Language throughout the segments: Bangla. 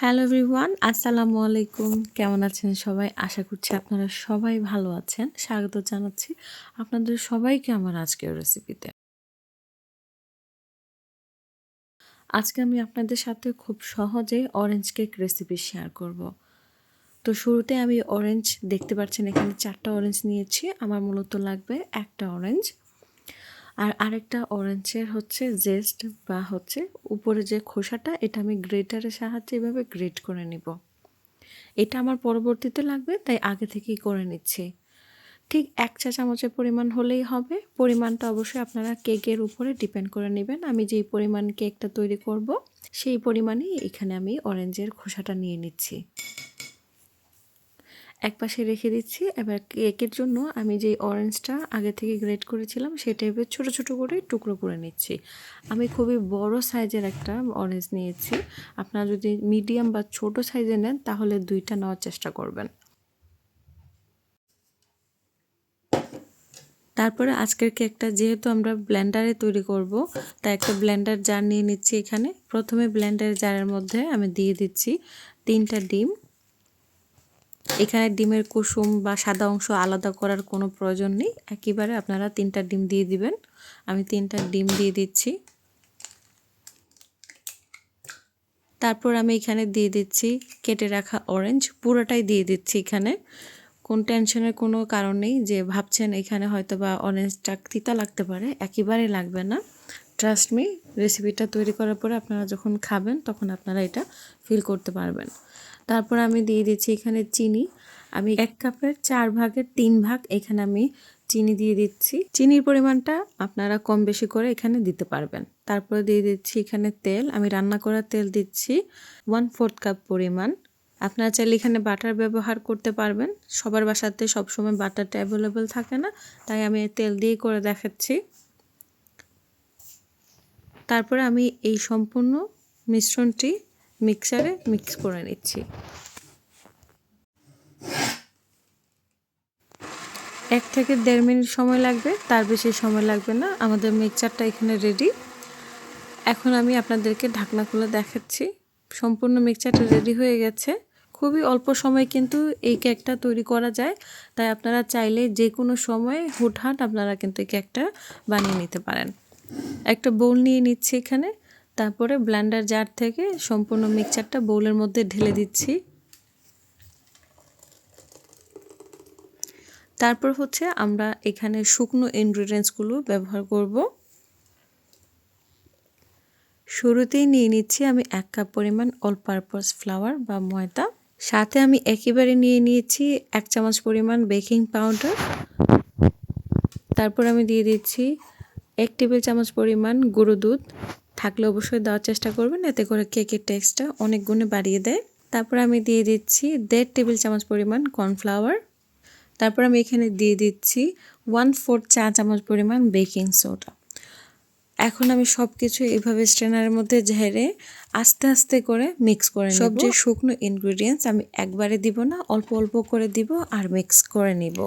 হ্যালো এভরিওয়ান, আসসালামু আলাইকুম। কেমন আছেন সবাই? আশা করছি আপনারা সবাই ভালো আছেন। স্বাগত জানাচ্ছি আপনাদের সবাইকে আমার আজকের রেসিপিতে আজকে আমি আপনাদের সাথে খুব সহজে অরেঞ্জ কেক রেসিপি শেয়ার করব। তো শুরুতে আমি অরেঞ্জ দেখতে পাচ্ছেন এখানে চারটা অরেঞ্জ নিয়েছি। আমার মূলত লাগবে একটা অরেঞ্জ আর আরেকটা অরেঞ্জের হচ্ছে জেস্ট বা হচ্ছে উপরে যে খোসাটা, এটা আমি গ্রেটারের সাহায্যে এভাবে গ্রেট করে নিব। এটা আমার পরবর্তীতে লাগবে, তাই আগে থেকেই করে নিচ্ছি। ঠিক এক চা চামচের পরিমাণ হলেই হবে। পরিমাণটা অবশ্যই আপনারা কেকের উপরে ডিপেন্ড করে নেবেন। আমি যেই পরিমাণ কেকটা তৈরি করব, সেই পরিমাণেই এখানে আমি অরেঞ্জের খোসাটা নিয়ে নিচ্ছি। এক পাশে রেখে দিচ্ছি। এবার কেকের জন্য আমি যে অরেঞ্জটা আগে থেকে গ্রেট করেছিলাম সেটা এবার ছোটো ছোটো করে টুকরো করে নিচ্ছি। আমি খুবই বড় সাইজের একটা অরেঞ্জ নিয়েছি। আপনারা যদি মিডিয়াম বা ছোট সাইজে নেন, তাহলে দুইটা নেওয়ার চেষ্টা করবেন। তারপরে আজকের কেকটা যেহেতু আমরা ব্লেন্ডারে তৈরি করব, তাই একটা ব্লেন্ডার জার নিয়ে নিচ্ছি এখানে। প্রথমে ব্লেন্ডার জারের মধ্যে আমি দিয়ে দিচ্ছি তিনটা ডিম। এখানে ডিমের কুসুম বা সাদা অংশ আলাদা করার কোনো প্রয়োজন নেই। একেবারে আপনারা তিনটা ডিম দিয়ে দিবেন। আমি তিনটা ডিম দিয়ে দিচ্ছি। তারপর আমি এখানে দিয়ে দিচ্ছি কেটে রাখা অরেঞ্জ পুরোটাই দিয়ে দিচ্ছি এখানে। কোন টেনশনের কোনো কারণ নেই যে ভাবছেন এখানে হয়তো বা অরেঞ্জটা তিতা লাগতে পারে, একেবারে লাগবে না। ট্রাস্ট মি রেসিপিটা তৈরি করার পরে আপনারা যখন খাবেন, তখন আপনারা এটা ফিল করতে পারবেন। তারপর আমি দিয়ে দিচ্ছি এখানে চিনি। আমি এক কাপের চার ভাগের তিন ভাগ এখানে আমি চিনি দিয়ে দিচ্ছি। চিনির পরিমাণটা আপনারা কম বেশি করে এখানে দিতে পারবেন। তারপরে দিয়ে দিচ্ছি এখানে তেল। আমি রান্না করা তেল দিচ্ছি ওয়ান ফোর্থ কাপ পরিমাণ। আপনারা চাইলে এখানে বাটার ব্যবহার করতে পারবেন। সবার বাসাতে সবসময় বাটারটা অ্যাভেলেবেল থাকে না, তাই আমি তেল দিয়ে করে দেখাচ্ছি। তারপরে আমি এই সম্পূর্ণ মিশ্রণটি মিক্সারে মিক্স করে নিচ্ছি। এক থেকে দেড় মিনিট সময় লাগবে, তার বেশি সময় লাগবে না। আমাদের মিক্সচারটা এখানে রেডি এখন আমি আপনাদেরকে ঢাকনা খুলে দেখাচ্ছি। সম্পূর্ণ মিক্সচারটা রেডি হয়ে গেছে। খুবই অল্প সময় কিন্তু এই কেকটা তৈরি করা যায়। তাই আপনারা চাইলে যে কোনো সময় হুটহাট আপনারা কিন্তু এই কেকটা বানিয়ে নিতে পারেন। একটা বোল নিয়ে নিচ্ছি এখানে, তারপরে ব্ল্যান্ডার জার থেকে সম্পূর্ণ মিক্সচারটা বোলের মধ্যে ঢেলে দিচ্ছি। তারপর হচ্ছে আমরা এখানে শুকনো ইনগ্রিডিয়েন্টসগুলো ব্যবহার করব। শুরুতেই নিয়ে নিচ্ছি আমি এক কাপ পরিমাণ অল পারপাস ফ্লাওয়ার বা ময়দা। সাথে আমি একেবারে নিয়ে নিয়েছি এক চামচ পরিমাণ বেকিং পাউডার তারপর আমি দিয়ে দিচ্ছি এক টেবিল চামচ পরিমাণ গুঁড়ো দুধ থাকলে অবশ্যই দেওয়ার চেষ্টা করবেন। এতে করে কেকের টেক্সটটা অনেক গুণে বাড়িয়ে দেয়। তারপর আমি দিয়ে দিচ্ছি দেড় টেবিল চামচ পরিমাণ কর্নফ্লাওয়ার। তারপর আমি এখানে দিয়ে দিচ্ছি ওয়ান ফোর্থ চা চামচ পরিমাণ বেকিং সোডা। এখন আমি সব কিছু এভাবে স্ট্রেনারের মধ্যে ঝেড়ে আস্তে আস্তে করে মিক্স করে সব যে শুকনো ইনগ্রিডিয়েন্টস আমি একবারে দিব না, অল্প অল্প করে দিব আর মিক্স করে নিব।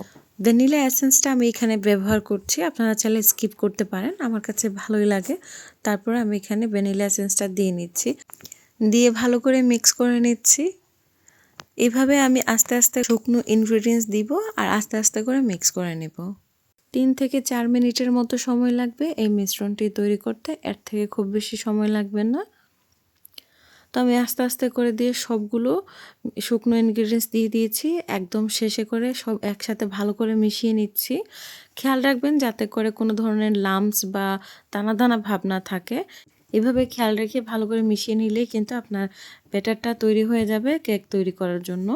ভ্যানিলা এসেন্সটা আমি এখানে ব্যবহার করছি। আপনারা চাইলে স্কিপ করতে পারেন, আমার কাছে ভালোই লাগে। তারপর আমি এখানে ভ্যানিলা এসেন্সটা দিয়ে নিচ্ছি। দিয়ে ভালো করে মিক্স করে নিচ্ছি। এভাবে আমি আস্তে আস্তে শুকনো ইনগ্রিডিয়েন্টস দিব আর আস্তে আস্তে করে মিক্স করে নেব। তিন থেকে চার মিনিটের মতো সময় লাগবে এই মিশ্রণটি তৈরি করতে। এর থেকে খুব বেশি সময় লাগবে না। তো আমি আস্তে আস্তে করে দিয়ে সবগুলো শুকনো ইনগ্রিডিয়েন্টস দিয়ে দিয়েছি। একদম শেষে করে সব একসাথে ভালো করে মিশিয়ে নিচ্ছি। খেয়াল রাখবেন যাতে করে কোনো ধরনের লামস বা দানা দানা ভাব না থাকে। এভাবে খেয়াল রেখে ভালো করে মিশিয়ে নিলেই কিন্তু আপনার ব্যাটারটা তৈরি হয়ে যাবে কেক তৈরি করার জন্য।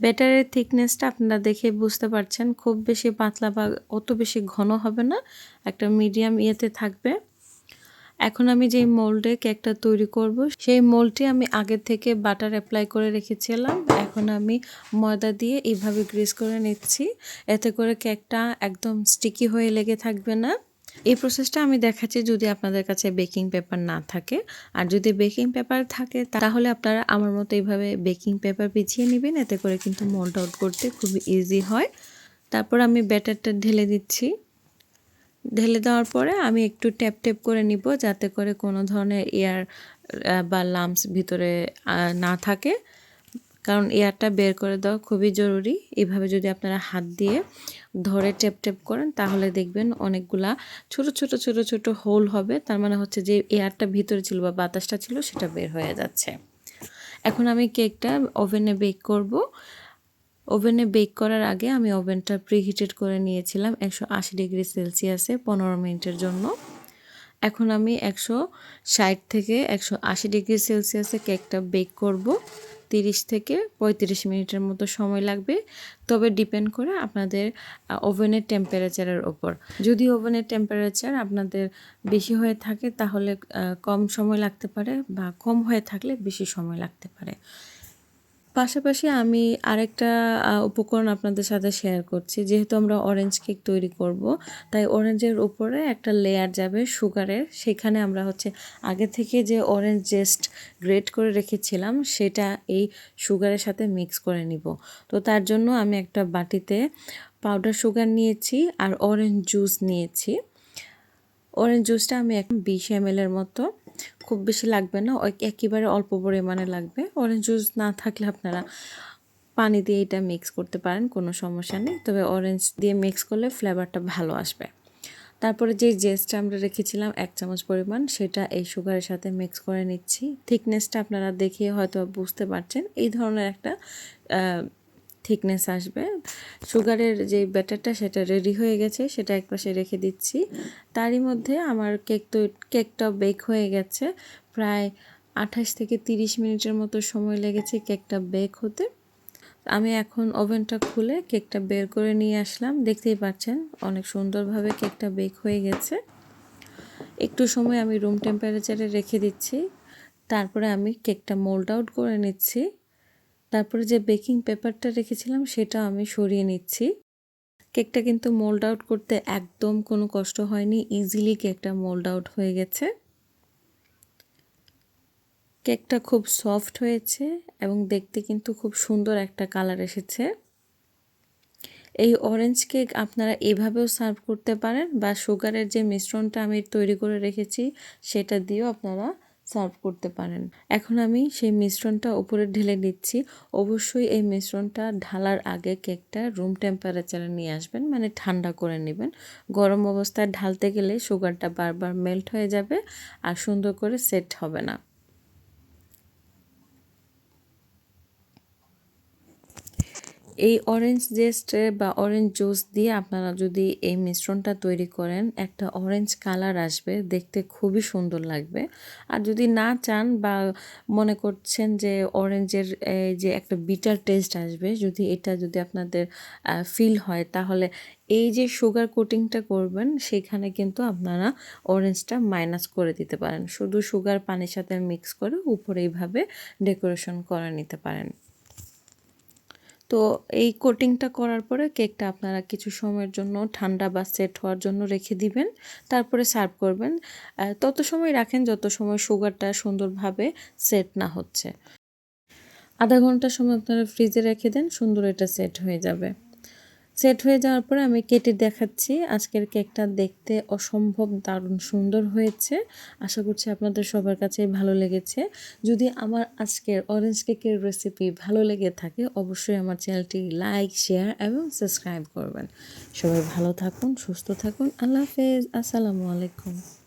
ব্যাটারের থিকনেসটা আপনারা দেখে বুঝতে পারছেন। খুব বেশি পাতলা বা অত বেশি ঘন হবে না। একটা মিডিয়াম ইয়েতে থাকবে। এখন আমি যেই মোল্ডে কেকটা তৈরি করব, সেই মোল্ডটি আমি আগে থেকে বাটার অ্যাপ্লাই করে রেখেছিলাম। এখন আমি ময়দা দিয়ে এইভাবে গ্রিস করে নিচ্ছি। এতে করে কেকটা একদম স্টিকি হয়ে লেগে থাকবে না। এই প্রসেসটা আমি দেখাচ্ছি যদি আপনাদের কাছে বেকিং পেপার না থাকে। আর যদি বেকিং পেপার থাকে, তাহলে আপনারা আমার মতো এইভাবে বেকিং পেপার বিছিয়ে নেবেন। এতে করে কিন্তু মোল্ড আউট করতে খুব ইজি হয়। তারপর আমি ব্যাটারটা ঢেলে দিচ্ছি। ঢেলে দেওয়ার পরে আমি একটু ট্যাপ ট্যাপ করে নিব যাতে করে কোনো ধরনের এয়ার বা লামস ভিতরে না থাকে। কারণ এয়ারটা বের করে দেওয়া খুবই জরুরি। এভাবে যদি আপনারা হাত দিয়ে ধরে টেপ টেপ করেন, তাহলে দেখবেন অনেকগুলা ছোট ছোট ছোট ছোট হোল হবে। তার মানে হচ্ছে যে এয়ারটা ভিতরে ছিল বা বাতাসটা ছিল, সেটা বের হয়ে যাচ্ছে। এখন আমি কেকটা ওভেনে বেক করব। ওভেনে বেক করার আগে আমি ওভেনটা প্রিহিটেড করে নিয়েছিলাম একশো আশি ডিগ্রি সেলসিয়াসে পনেরো মিনিটের জন্য। এখন আমি একশো ষাট থেকে একশো আশি ডিগ্রি সেলসিয়াসে কেকটা বেক করব। তিরিশ থেকে পঁয়ত্রিশ মিনিটের মতো সময় লাগবে। তবে ডিপেন্ড করে আপনাদের ওভেনের টেম্পারেচারের ওপর। যদি ওভেনের টেম্পারেচার আপনাদের বেশি হয়ে থাকে তাহলে কম সময় লাগতে পারে বা কম হয়ে থাকলে বেশি সময় লাগতে পারে। পাশাপাশি আমি আরেকটা উপকরণ আপনাদের সাথে শেয়ার করছি। যেহেতু আমরা অরেঞ্জ কেক তৈরি করব, তাই অরেঞ্জের উপরে একটা লেয়ার যাবে সুগারের সেখানে আমরা হচ্ছে আগে থেকে যে অরেঞ্জ জেস্ট গ্রেট করে রেখেছিলাম, সেটা এই সুগারের সাথে মিক্স করে নিব। তো তার জন্য আমি একটা বাটিতে পাউডার সুগার নিয়েছি আর অরেঞ্জ জুস নিয়েছি। অরেঞ্জ জুসটা আমি এখন বিশ এম এর মতো খুব বেশি লাগবে না একেবারে অল্প পরিমাণে লাগবে। অরেঞ্জ জুস না থাকলে আপনারা পানি দিয়ে এটা মিক্স করতে পারেন, কোনো সমস্যা নেই। তবে অরেঞ্জ দিয়ে মিক্স করলে ফ্লেভারটা ভালো আসবে। তারপরে যে জেসটা আমরা রেখেছিলাম, এক চামচ পরিমাণ, সেটা এই সুগারের সাথে মিক্স করে নিচ্ছি। থিকনেসটা আপনারা দেখে হয়তো বুঝতে পারছেন। এই ধরনের একটা থিকনেস আসবে। সুগারের যে ব্যাটারটা সেটা রেডি হয়ে গেছে, সেটা একপাশে রেখে দিচ্ছি। তারই মধ্যে আমার কেক তো কেকটা বেক হয়ে গেছে। প্রায় আঠাশ থেকে তিরিশ মিনিটের মতো সময় লেগেছে কেকটা বেক হতে। আমি এখন ওভেনটা খুলে কেকটা বের করে নিয়ে আসলাম। দেখতেই পাচ্ছেন, অনেক সুন্দরভাবে কেকটা বেক হয়ে গেছে। একটু সময় আমি রুম টেম্পারেচারে রেখে দিচ্ছি। তারপরে আমি কেকটা মোল্ড আউট করে নিচ্ছি। তারপরে যে বেকিং পেপারটা রেখেছিলাম সেটা আমি সরিয়ে নিচ্ছি। কেকটা কিন্তু মোল্ড আউট করতে একদম কোনো কষ্ট হয়নি, ইজিলি কেকটা মোল্ড আউট হয়ে গেছে। কেকটা খুব সফট হয়েছে এবং দেখতে কিন্তু খুব সুন্দর একটা কালার এসেছে। এই অরেঞ্জ কেক আপনারা এভাবেও সার্ভ করতে পারেন বা সুগারের যে মিশ্রণটা আমি তৈরি করে রেখেছি সেটা দিয়েও আপনারা সার্ভ করতে পারেন। এখন আমি সেই মিশ্রণটা উপরে ঢেলে দিচ্ছি অবশ্যই এই মিশ্রণটা ঢালার আগে কেকটা রুম টেম্পারেচারে নিয়ে আসবেন মানে ঠান্ডা করে নেবেন। গরম অবস্থায় ঢালতে গেলে সুগারটা বারবার মেল্ট হয়ে যাবে আর সুন্দর করে সেট হবে না। এই অরেঞ্জ জেস্ট বা অরেঞ্জ জুস দিয়ে আপনারা যদি এই মিশ্রণটা তৈরি করেন, একটা অরেঞ্জ কালার আসবে, দেখতে খুবই সুন্দর লাগবে। আর যদি না চান বা মনে করছেন যে অরেঞ্জের যে একটা বিটার টেস্ট আসবে, যদি এটা যদি আপনাদের ফিল হয়, তাহলে এই যে সুগার কোটিংটা করবেন, সেখানে কিন্তু আপনারা অরেঞ্জটা মাইনাস করে দিতে পারেন। শুধু সুগার পানির সাথে মিক্স করে উপরে এইভাবে ডেকোরেশন করে নিতে পারেন। তো এই কোটিংটা করার পরে কেকটা আপনারা কিছু সময়ের জন্য ঠান্ডা বা সেট হওয়ার জন্য রেখে দিবেন। তারপরে সার্ভ করবেন। তত সময় রাখেন যত সময় সুগারটা সুন্দরভাবে সেট না হচ্ছে। আধা ঘণ্টার সময় আপনারা ফ্রিজে রেখে দেন, সুন্দর এটা সেট হয়ে যাবে। সেট হয়ে যাওয়ার পরে আমি কেটে দেখাচ্ছি। আজকের কেকটা দেখতে অসম্ভব দারুণ সুন্দর হয়েছে। আশা করছি আপনাদের সবার কাছে ভালো লেগেছে। যদি আমার আজকের অরেঞ্জ কেকের রেসিপি ভালো লেগে থাকে, অবশ্যই আমার চ্যানেলটি লাইক শেয়ার এবং সাবস্ক্রাইব করবেন। সবাই ভালো থাকুন, সুস্থ থাকুন। আল্লাহ হাফেজ। আসসালামু আলাইকুম।